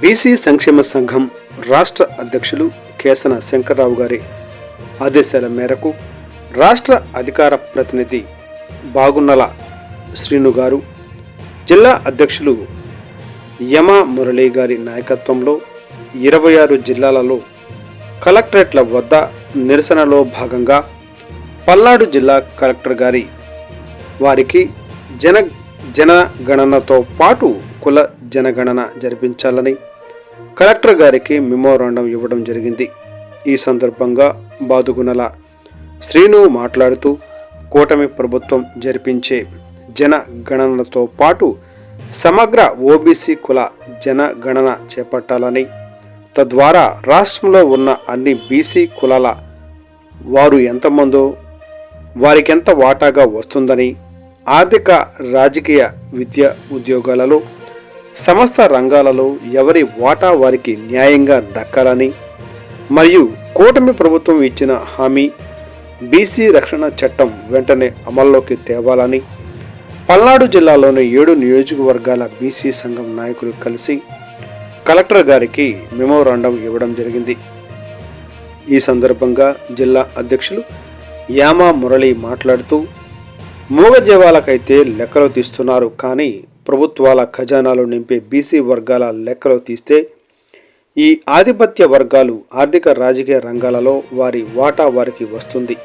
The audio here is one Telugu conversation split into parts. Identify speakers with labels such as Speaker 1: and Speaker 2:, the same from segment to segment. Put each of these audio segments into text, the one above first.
Speaker 1: బీసీ సంక్షేమ సంఘం రాష్ట్ర అధ్యక్షులు కేసన శంకర్రావు గారి ఆదేశాల మేరకు రాష్ట్ర అధికార ప్రతినిధి బాగున్నల శ్రీను గారు జిల్లా అధ్యక్షులు యమా మురళీ గారి నాయకత్వంలో ఇరవై ఆరు జిల్లాలలో కలెక్టరేట్ల వద్ద నిరసనలో భాగంగా పల్నాడు జిల్లా కలెక్టర్ గారి వారికి జన జనగణనతో పాటు కుల జనగణన జరిపించాలని కలెక్టర్ గారికి మెమోరాండం ఇవ్వడం జరిగింది. ఈ సందర్భంగా బాదుగునల శ్రీను మాట్లాడుతూ కూటమి ప్రభుత్వం జరిపించే జనగణనతో పాటు సమగ్ర ఓబీసీ కుల జనగణన చేపట్టాలని తద్వారా రాష్ట్రంలో ఉన్న అన్ని బీసీ కులాల వారు ఎంతమందో వారికెంత వాటాగా వస్తుందని ఆర్థిక రాజకీయ విద్య ఉద్యోగాలలో సమస్త రంగాలలో ఎవరి వాటా వారికి న్యాయంగా దక్కాలని మరియు కూటమి ప్రభుత్వం ఇచ్చిన హామీ బీసీ రక్షణ చట్టం వెంటనే అమల్లోకి తేవాలని పల్నాడు జిల్లాలోని ఏడు నియోజకవర్గాల బీసీ సంఘం నాయకులు కలిసి కలెక్టర్ గారికి మెమోరాండం ఇవ్వడం జరిగింది. ఈ సందర్భంగా జిల్లా అధ్యక్షులు యామా మురళి మాట్లాడుతూ మూగజీవాలకైతే లెక్కలు తీస్తున్నారు కానీ ప్రభుత్వాల ఖజానాలు నింపే బీసీ వర్గాల లెక్కలు తీస్తే ఈ ఆధిపత్య వర్గాలు ఆర్థిక రాజకీయ రంగాలలో వారి వాటా వారికి వస్తుంది.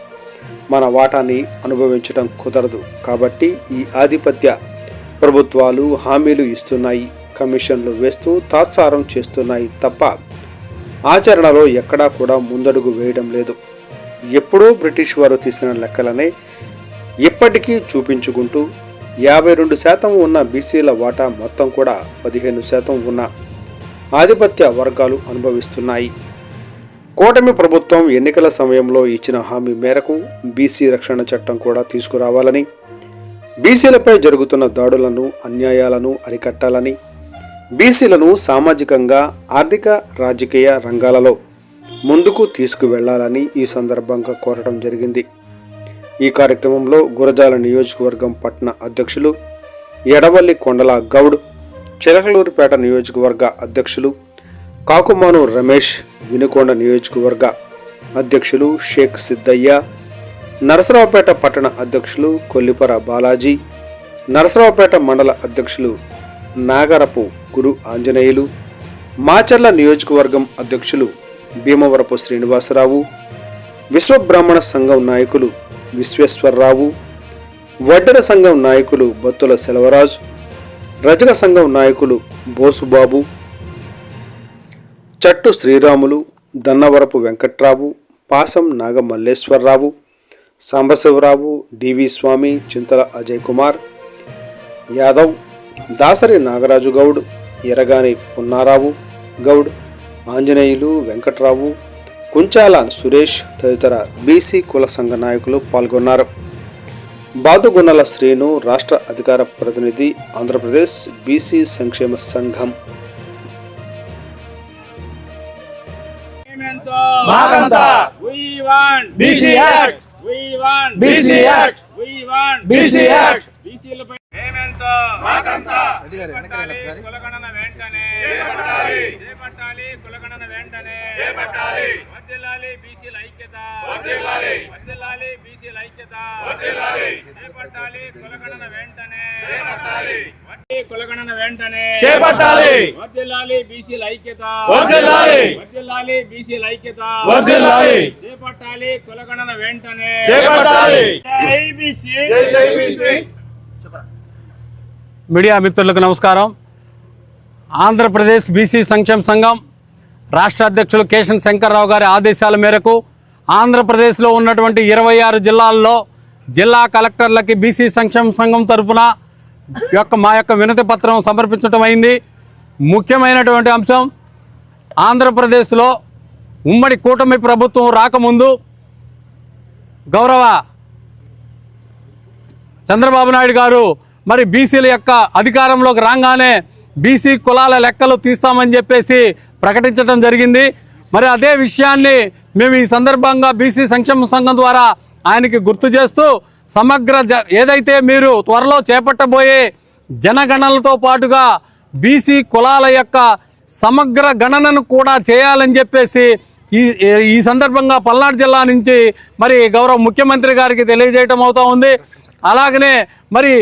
Speaker 1: మన వాటాని అనుభవించడం కుదరదు కాబట్టి ఈ ఆధిపత్య ప్రభుత్వాలు హామీలు ఇస్తున్నాయి కమిషన్లు వేస్తూ తాత్సారం చేస్తున్నాయి తప్ప ఆచరణలో ఎక్కడా కూడా ముందడుగు వేయడం లేదు. ఎప్పుడో బ్రిటిష్ వారు తీసిన లెక్కలనే ఇప్పటికీ చూపించుకుంటూ యాభై రెండు శాతం ఉన్న బీసీల వాటా మొత్తం కూడా పదిహేను శాతం ఉన్న ఆధిపత్య వర్గాలు అనుభవిస్తున్నాయి. కూటమి ప్రభుత్వం ఎన్నికల సమయంలో ఇచ్చిన హామీ మేరకు బీసీ రక్షణ చట్టం కూడా తీసుకురావాలని బీసీలపై జరుగుతున్న దాడులను అన్యాయాలను అరికట్టాలని బీసీలను సామాజికంగా ఆర్థిక రాజకీయ రంగాలలో ముందుకు తీసుకువెళ్ళాలని ఈ సందర్భంగా కోరడం జరిగింది. ఈ కార్యక్రమంలో గురజాల నియోజకవర్గం పట్టణ అధ్యక్షులు ఎడవల్లి కొండల గౌడ్ చిలకలూరుపేట నియోజకవర్గ అధ్యక్షులు కాకుమాను రమేష్ వినుకొండ నియోజకవర్గ అధ్యక్షులు షేక్ సిద్దయ్య నరసరావుపేట పట్టణ అధ్యక్షులు కొల్లిపర బాలాజీ నరసరావుపేట మండల అధ్యక్షులు నాగరపు గురు ఆంజనేయులు మాచర్ల నియోజకవర్గం అధ్యక్షులు భీమవరపు శ్రీనివాసరావు విశ్వబ్రాహ్మణ సంఘం నాయకులు విశ్వేశ్వరరావు వడ్డెర సంఘం నాయకులు బత్తుల సెలవరాజు రజక సంఘం నాయకులు బోసుబాబు చట్టు శ్రీరాములు దన్నవరపు వెంకట్రావు పాసం నాగమల్లేశ్వరరావు సాంబశివరావు డివి స్వామి చింతల అజయ్ కుమార్ యాదవ్ దాసరి నాగరాజు గౌడ్ ఎరగాని పున్నారావు గౌడ్ ఆంజనేయులు వెంకట్రావు కుంచాల సురేష్ తదితర బీసీ కుల సంఘ నాయకులు పాల్గొన్నారు. బాదుగున్నల శ్రీను రాష్ట్ర అధికార ప్రతినిధి ఆంధ్రప్రదేశ్ బీసీ సంక్షేమ సంఘం.
Speaker 2: బీసీలపై చేపట్టాలి కులగణన వెంటనే
Speaker 3: చేపట్టాలి.
Speaker 2: కులగణన వెంటనే. వర్ధిల్లాలి బీసీల ఐక్యత.
Speaker 3: వర్ధిల్లాలి
Speaker 2: బీసీల ఐక్యత. చేపట్టాలి కులగణన వెంటనే కులగణన వెంటనే
Speaker 3: చేపట్టాలి.
Speaker 2: వర్ధిల్లాలి బీసీల ఐక్యత.
Speaker 3: వర్ధిల్లాలి
Speaker 2: బీసీల ఐక్యత
Speaker 3: వర్ధిల్లాలి.
Speaker 2: చేపట్టాలి కులగణన వెంటనే
Speaker 3: చేపట్టాలి.
Speaker 2: జై బీసీ
Speaker 3: జై జై బీసీ.
Speaker 4: మీడియా మిత్రులకు నమస్కారం. ఆంధ్రప్రదేశ్ బీసీ సంక్షేమ సంఘం రాష్ట్ర అధ్యక్షులు కేశన్ శంకర్రావు గారి ఆదేశాల మేరకు ఆంధ్రప్రదేశ్లో ఉన్నటువంటి ఇరవై ఆరు జిల్లాల్లో జిల్లా కలెక్టర్లకి బీసీ సంక్షేమ సంఘం తరపున యొక్క మా యొక్క వినతి పత్రం సమర్పించడం అయింది. ముఖ్యమైనటువంటి అంశం ఆంధ్రప్రదేశ్లో ఉమ్మడి కూటమి ప్రభుత్వం రాకముందు గౌరవ చంద్రబాబు నాయుడు గారు మరి బీసీల యొక్క అధికారంలోకి రాగానే బీసీ కులాల లెక్కలు తీస్తామని చెప్పేసి ప్రకటించడం జరిగింది. మరి అదే విషయాన్ని మేము ఈ సందర్భంగా బీసీ సంక్షేమ సంఘం ద్వారా ఆయనకి గుర్తు చేస్తూ సమగ్ర జ- ఏదైతే మీరు త్వరలో చేపట్టబోయే జనగణనలతో పాటుగా బీసీ కులాల యొక్క సమగ్ర గణనను కూడా చేయాలని చెప్పేసి ఈ ఈ సందర్భంగా పల్నాడు జిల్లా నుంచి మరి గౌరవ ముఖ్యమంత్రి గారికి తెలియజేయటం అవుతూ ఉంది. అలాగనే మరి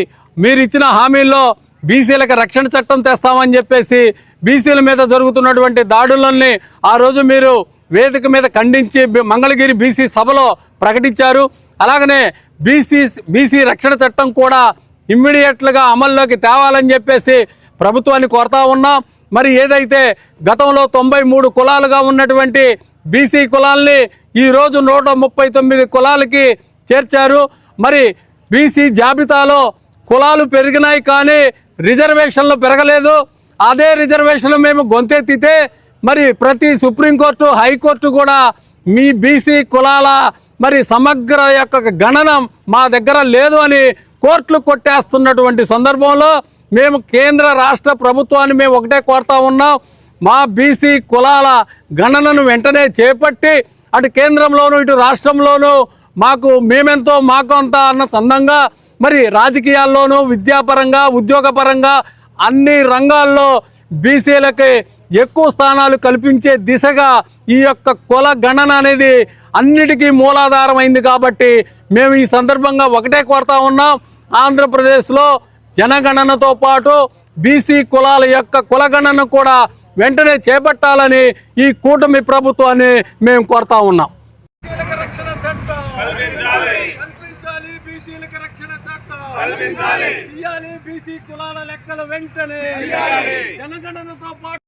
Speaker 4: మీరు ఇచ్చిన హామీల్లో బీసీలకు రక్షణ చట్టం తెస్తామని చెప్పేసి బీసీల మీద జరుగుతున్నటువంటి దాడులన్నీ ఆ రోజు మీరు వేదిక మీద ఖండించి మంగళగిరి బీసీ సభలో ప్రకటించారు. అలాగనే బీసీ బీసీ రక్షణ చట్టం కూడా ఇమ్మీడియట్లుగా అమల్లోకి తేవాలని చెప్పేసి ప్రభుత్వాన్ని కోరుతా ఉన్నాం. మరి ఏదైతే గతంలో తొంభై మూడు కులాలుగా ఉన్నటువంటి బీసీ కులాల్ని ఈరోజు నూట ముప్పై తొమ్మిది కులాలకి చేర్చారు. మరి బీసీ జాబితాలో కులాలు పెరిగినాయి కానీ రిజర్వేషన్లు పెరగలేదు. అదే రిజర్వేషన్లు మేము గొంతెత్తితే మరి ప్రతి సుప్రీంకోర్టు హైకోర్టు కూడా మీ బీసీ కులాల మరి సమగ్ర యొక్క గణనం మా దగ్గర లేదు అని కోర్టులు కొట్టేస్తున్నటువంటి సందర్భంలో మేము కేంద్ర రాష్ట్ర ప్రభుత్వాన్ని మేము ఒకటే కోరుతా ఉన్నాం. మా బీసీ కులాల గణనను వెంటనే చేపట్టి అటు కేంద్రంలోనూ ఇటు రాష్ట్రంలోనూ మాకు మేమెంతో మాకు అంత అన్న సందంగా మరి రాజకీయాల్లోనూ విద్యాపరంగా ఉద్యోగపరంగా అన్ని రంగాల్లో బీసీలకి ఎక్కువ స్థానాలు కల్పించే దిశగా ఈ యొక్క కుల గణన అనేది అన్నిటికీ మూలాధారమైంది కాబట్టి మేము ఈ సందర్భంగా ఒకటే కోరుతా ఉన్నాం. ఆంధ్రప్రదేశ్లో జనగణనతో పాటు బీసీ కులాల యొక్క కులగణన కూడా వెంటనే చేపట్టాలని ఈ కూటమి ప్రభుత్వాన్ని మేము కోరుతా ఉన్నాం రక్షణ చట్టం కల్పించాలి బీసీలకు రక్షణ తీయాలి బీసీ కులాల లెక్కలు వెంటనే. జనగణనతో పాటు.